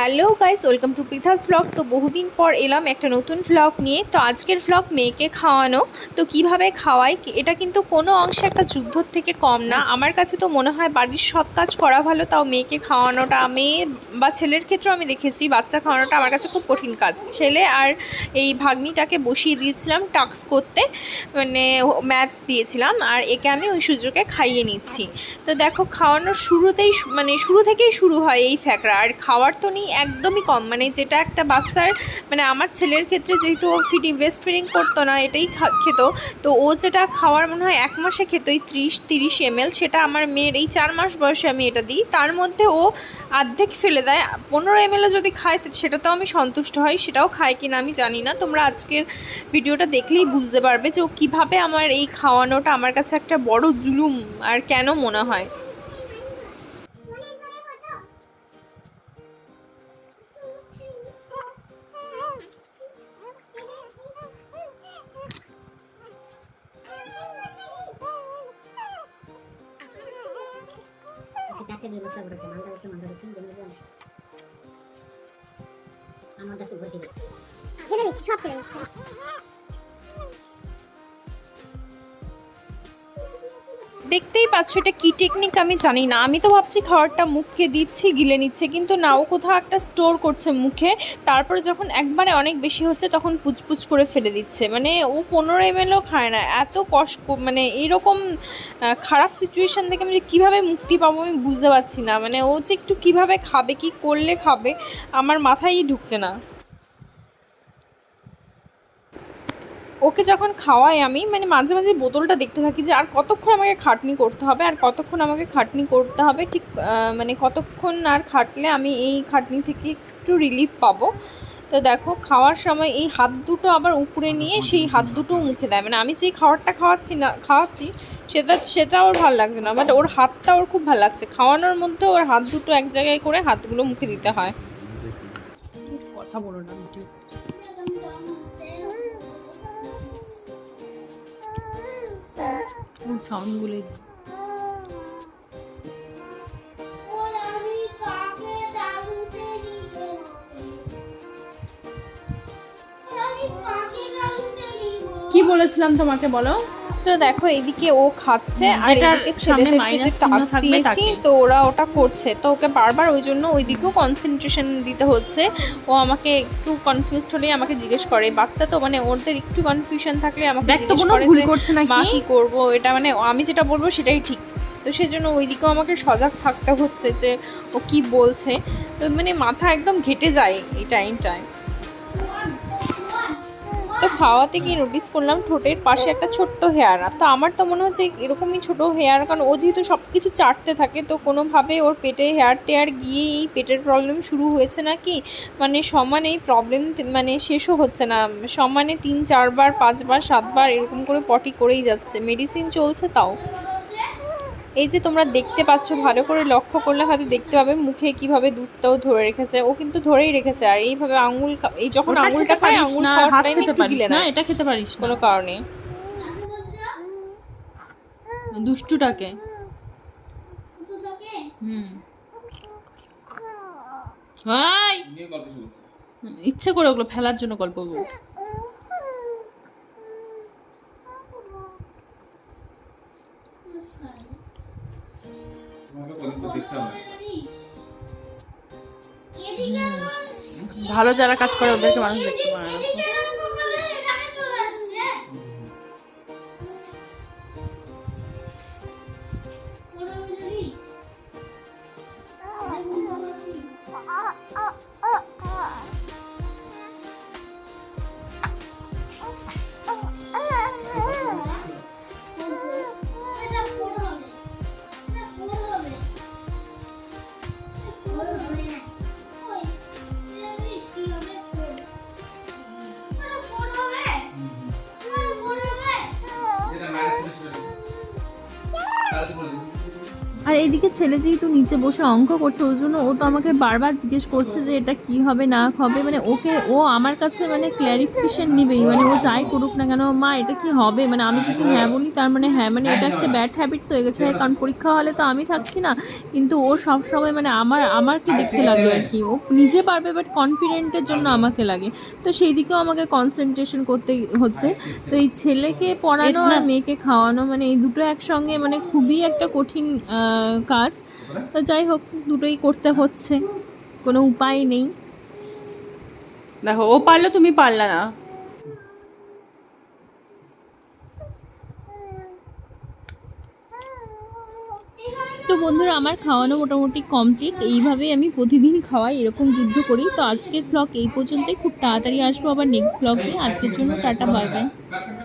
Hello guys, welcome to Pritha's vlog তো বহুদিন পর এলাম একটা নতুন ভ্লগ নিয়ে। তো আজকের ভ্লগ মেয়েকে খাওয়ানো। তো কীভাবে খাওয়াই? এটা কিন্তু কোনো অংশে একটা যুদ্ধর থেকে কম না। আমার কাছে তো মনে হয় বাড়ির সব কাজ করা ভালো, তাও মেয়েকে খাওয়ানোটা। মেয়ে বা ছেলের ক্ষেত্রেও আমি দেখেছি, বাচ্চা খাওয়ানোটা আমার কাছে খুব কঠিন কাজ। ছেলে আর এই ভাগ্নিটাকে বসিয়ে দিয়েছিলাম টাস্ক করতে। মানে ম্যাথস দিয়েছিলাম, আর একে আমি ওই সুযোগে খাইয়ে নিচ্ছি। তো দেখো, খাওয়ানোর শুরুতেই মানে শুরু থেকেই শুরু হয় এই ফ্যাকরা। আর খাওয়ার তো নেই একদমই কম। মানে যেটা একটা বাচ্চার মানে আমার ছেলের ক্ষেত্রে যেহেতু ও ফিডিং ব্রেস্ট ফিডিং করতো না, এটাই খেত। তো ও যেটা খাওয়ার মনে হয় এক মাসে খেত, এই ত্রিশ, তিরিশ এমএল, সেটা আমার মেয়ের এই চার মাস বয়সে আমি এটা দিই। তার মধ্যে ও অর্ধেক ফেলে দেয়। পনেরো এমএলও যদি খায় সেটা তো আমি সন্তুষ্ট হই, সেটাও খায় কিনা আমি জানি না। তোমরা আজকের ভিডিওটা দেখলেই বুঝতে পারবে যে ও কীভাবে আমার এই খাওয়ানোটা আমার কাছে একটা বড় জুলুম, আর কেন মনে হয়। ರಾಜ್ಯ ವಿರುದ್ಧ ಬರುತ್ತೆ ಮಂಗಳಕ್ಕೆ ಮಂಗಳಕ್ಕೆ ಬೆಂಗಳೂರು ಅಂತ ಅಮೌಂಟ್ ಗೊತ್ತಿದೆ ಇರಲಿ ಶಾಪ್ ಇರಲಿ ಸರ್ দেখতেই পাচ্ছ এটা কী টেকনিক আমি জানি না। আমি তো ভাবছি খাবারটা মুখে দিচ্ছি গিলে নিচ্ছে কিন্তু না ও কোথাও একটা স্টোর করছে মুখে। তারপরে যখন একবারে অনেক বেশি হচ্ছে তখন পুচপুচ করে ফেলে দিচ্ছে। মানে ও পনেরো এমএলও খায় না। এত কষ্ট মানে এইরকম আহ, খারাপ সিচুয়েশান থেকে আমি যে কীভাবে মুক্তি পাবো আমি বুঝতে পারছি না। মানে ও যে একটু কীভাবে খাবে কি করলে খাবে আমার মাথায় ঢুকছে না। ওকে যখন খাওয়াই আমি মানে মাঝে মাঝে বোতলটা দেখতে থাকি যে আর কতক্ষণ আমাকে খাটনি করতে হবে আর কতক্ষণ আমাকে খাটনি করতে হবে ঠিক মানে কতক্ষণ আর খাটলে আমি এই খাটনি থেকে একটু রিলিফ পাবো। তো দেখো খাওয়ার সময় এই হাত দুটো আবার উপরে নিয়ে সেই হাত দুটো মুখে দেয়। মানে আমি যেই খাবারটা খাওয়াচ্ছি না খাওয়াচ্ছি সেটা সেটা ওর ভালো লাগছে না বাট ওর হাতটা ওর খুব ভালো লাগছে। খাওয়ানোর মধ্যে ওর হাত দুটো এক জায়গায় করে হাতগুলো মুখে দিতে হয়। কথা বলো না ভিডিও সাউন্ডগুলো কি বলেছিলাম তোমাকে বলো? তো দেখো এইদিকে ও খাচ্ছে আর এদিকে ছেলেদেরকে যে টাস্ক দিয়েছি তো ওরা ওটা করছে। তো ওকে বারবার ওই জন্য ওই দিকেও কনসেন্ট্রেশন দিতে হচ্ছে। ও আমাকে একটু কনফিউজড হলেই আমাকে জিজ্ঞেস করে। বাচ্চা তো মানে ওদের একটু কনফিউশন থাকলে আমাকে জিজ্ঞেস করে যে, মা কি করব? এটা মানে আমি যেটা বলব সেটাই ঠিক। তো সেজন্য ওই দিকেও আমাকে সজাগ থাকতে হচ্ছে যে ও কি বলছে। তো মানে মাথা একদম ঘেটে যায় এই টাইমটায় তো খাওয়াতে গিয়ে নোটিস করলাম ঠোঁটের পাশে একটা ছোট্ট হেয়ার। তো আমার তো মনে হচ্ছে এরকমই ছোট হেয়ার, কারণ ও যেহেতু সব কিছু চাটতে থাকে, তো কোনোভাবে ওর পেটে হেয়ার টেয়ার গিয়ে এই পেটের প্রবলেম শুরু হয়েছে নাকি? মানে সমানে এই প্রবলেম মানে শেষও হচ্ছে না। সমানে তিন, চারবার, পাঁচবার, সাতবার এরকম করে পটি করেই যাচ্ছে। মেডিসিন চলছে তাও। এই যে তোমরা দেখতে পাচ্ছ ভালো করে লক্ষ্য করলে হয়তো দেখতে পাবে মুখে কীভাবে দুধটাও ধরে রেখেছে। ও কিন্তু ধরেই রেখেছে আর এইভাবে আঙুল এই যখন আঙুলটা খায় পারিস আঙুল না খাওয়ার টাইমে খেতে একটু গিলে না এটা খেতে পারিস কোনো কারণে। দুষ্টুটাকে? হুম। ইচ্ছে করে ওগুলো ফেলার জন্য গল্প বলতো। ভালো যারা কাজ করে ওদেরকে মানুষ দেখতে পারে না। algo আর এইদিকে ছেলে যেহেতু নিচে বসে অঙ্ক করছে ওই জন্য ও তো আমাকে বারবার জিজ্ঞেস করছে যে এটা কি হবে না হবে। মানে ওকে ও আমার কাছে মানে ক্ল্যারিফিকেশন নিবেই। মানে ও যাই করুক না কেন মা এটা কি হবে? মানে আমি যদি হ্যাঁ বলি তার মানে হ্যাঁ মানে এটা একটা ব্যাড হ্যাবিটস হয়ে গেছে। কারণ পরীক্ষা হলে তো আমি থাকছি না। কিন্তু ও সব সময় মানে আমার আমার কি দেখতে লাগে আর কি। ও নিজে পারবে বাট কনফিডেন্টের জন্য আমাকে লাগে। তো সেই দিকেও আমাকে কনসেন্ট্রেশন করতে হচ্ছে। তো এই ছেলেকে পড়ানো আর মেয়েকে খাওয়ানো মানে এই দুটো একসঙ্গে মানে খুবই একটা কঠিন কাজ। তো যাই হোক দুটোই করতে হচ্ছে। কোনো উপায় নেই। দেখো ও পারল তুমি পারলা না। তো বন্ধুরা আমার খাওয়ানো মোটামুটি কমপ্লিট এইভাবেই আমি প্রতিদিন খাওয়াই এরকম যুদ্ধ করি। তো আজকের ব্লগ এই পর্যন্তই। খুব তাড়াতাড়ি আসব আবার নেক্সট ব্লগ আজকের জন্য টাটা বাই বাই